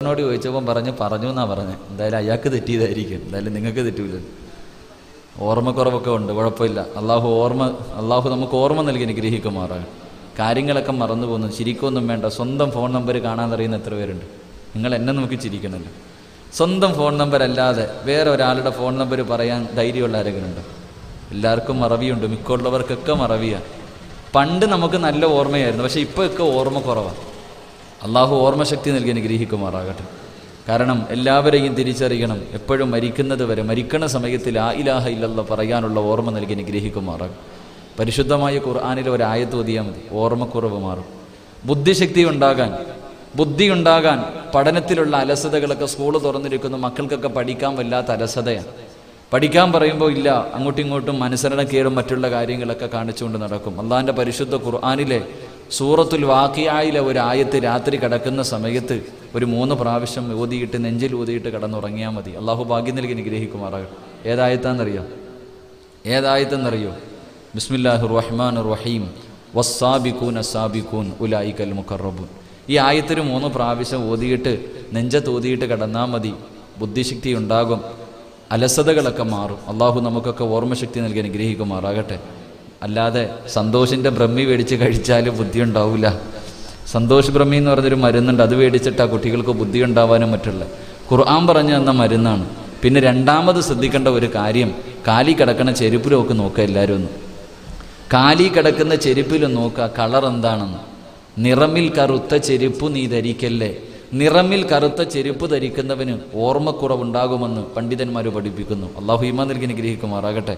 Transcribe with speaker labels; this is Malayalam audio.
Speaker 1: എന്നോട് ചോദിച്ചപ്പം പറഞ്ഞു പറഞ്ഞു എന്നാ പറഞ്ഞത് എന്തായാലും അയാൾക്ക് തെറ്റിയതായിരിക്കും. എന്തായാലും നിങ്ങൾക്ക് തെറ്റൂല. ഓർമ്മക്കുറവൊക്കെ ഉണ്ട് കുഴപ്പമില്ല. അള്ളാഹു ഓർമ്മ അള്ളാഹു നമുക്ക് ഓർമ്മ നൽകി അനുഗ്രഹിക്കുമാറാകും കാര്യങ്ങളൊക്കെ മറന്നു പോകുന്നു. ചിരിക്കൊന്നും വേണ്ട. സ്വന്തം ഫോൺ നമ്പർ കാണാൻ അറിയുന്ന എത്ര പേരുണ്ട്? നിങ്ങൾ എന്നെ നോക്കി ചിരിക്കണല്ലോ സ്വന്തം ഫോൺ നമ്പർ അല്ലാതെ വേറെ ഒരാളുടെ ഫോൺ നമ്പർ പറയാൻ ധൈര്യമുള്ള ആരെങ്കിലും ഉണ്ടോ എല്ലാവർക്കും മറവിയുണ്ട്. മിക്കുള്ളവർക്കൊക്കെ മറവിയാണ് പണ്ട് നമുക്ക് നല്ല ഓർമ്മയായിരുന്നു. പക്ഷെ ഇപ്പോഴൊക്കെ ഓർമ്മ കുറവാണ് അള്ളാഹു ഓർമ്മശക്തി നൽകി അനുഗ്രഹിക്കുമാറാകട്ടെ. കാരണം എല്ലാവരെയും തിരിച്ചറിയണം. എപ്പോഴും മരിക്കുന്നത് വരെ മരിക്കണ സമയത്തിൽ ആ ഇലാഹ ഇല്ലല്ല പറയാനുള്ള ഓർമ്മ നൽകി അനുഗ്രഹിക്കുമാറാകും പരിശുദ്ധമായ ഖുർആാനിൽ ഒരായത്ത് ഒതിയാൽ മതി. ഓർമ്മക്കുറവ് മാറും. ബുദ്ധിശക്തി ഉണ്ടാകാൻ ബുദ്ധി ഉണ്ടാകാൻ പഠനത്തിലുള്ള അലസതകളൊക്കെ സ്കൂൾ തുറന്നിരിക്കുന്നു. മക്കൾക്കൊക്കെ പഠിക്കാൻ വല്ലാത്ത അലസതയാണ്. പഠിക്കാൻ പറയുമ്പോൾ ഇല്ല അങ്ങോട്ടും ഇങ്ങോട്ടും അനുസരണക്കേടും മറ്റുള്ള കാര്യങ്ങളൊക്കെ കാണിച്ചുകൊണ്ട് നടക്കും. അള്ളാഹിന്റെ പരിശുദ്ധ ഖുർആാനിലെ സൂറത്തുൽ വാക്കിയായിലെ ഒരു ആയത്ത് രാത്രി കിടക്കുന്ന സമയത്ത് ഒരു മൂന്ന് പ്രാവശ്യം ഓതിയിട്ട് നെഞ്ചിൽ ഊതിയിട്ട് കിടന്നുറങ്ങിയാൽ മതി. അള്ളാഹു ഭാഗ്യം നൽകി നിഗ്രഹിക്കുമാറാകട്ടെ ഏതായത്താന്നറിയോ? ഏതായത്തെന്നറിയോ? ബിസ്മില്ലാഹു റഹ്മാൻ റഹീം വസ്സാബിക്കൂൻ അസാബിക്കൂൻ ഉലായിക്കൽ മുഖറബുൻ. ഈ ആയത്തിന് മൂന്ന് പ്രാവശ്യം ഓതിയിട്ട് നെഞ്ചത്ത് ഊതിയിട്ട് കിടന്നാൽ മതി. ബുദ്ധിശക്തി ഉണ്ടാകും. അലസതകളൊക്കെ മാറും. അള്ളാഹു നമുക്കൊക്കെ ഓർമ്മശക്തി നൽകി അനുഗ്രഹിക്കുമാറാകട്ടെ. അല്ലാതെ സന്തോഷിന്റെ ബ്രഹ്മി മേടിച്ച് കഴിച്ചാൽ ബുദ്ധി ഉണ്ടാവില്ല സന്തോഷ് ബ്രഹ്മി എന്ന് പറഞ്ഞൊരു മരുന്നുണ്ട് അത് മേടിച്ചിട്ട് ആ കുട്ടികൾക്ക് ബുദ്ധി ഉണ്ടാവാനും മറ്റുള്ള ഖുർആൻ പറഞ്ഞു തന്ന മരുന്നാണ്. പിന്നെ രണ്ടാമത് ശ്രദ്ധിക്കേണ്ട ഒരു കാര്യം കാലി കിടക്കുന്ന ചെരുപ്പിലൊക്കെ നോക്കുക എല്ലാവരും ഒന്ന്. കാലി കിടക്കുന്ന ചെരുപ്പിൽ നോക്കുക കളർ എന്താണെന്ന്. നിറമിൽ കറുത്ത ചെരുപ്പ് നീ ധരിക്കല്ലേ? നിറമിൽ കറുത്ത ചെരുപ്പ് ധരിക്കുന്നവന് ഓർമ്മക്കുറവുണ്ടാകുമെന്ന് പണ്ഡിതന്മാർ പഠിപ്പിക്കുന്നു. അള്ളാഹു ഹിമാ നൽകി നിഗ്രഹിക്കുമാറാകട്ടെ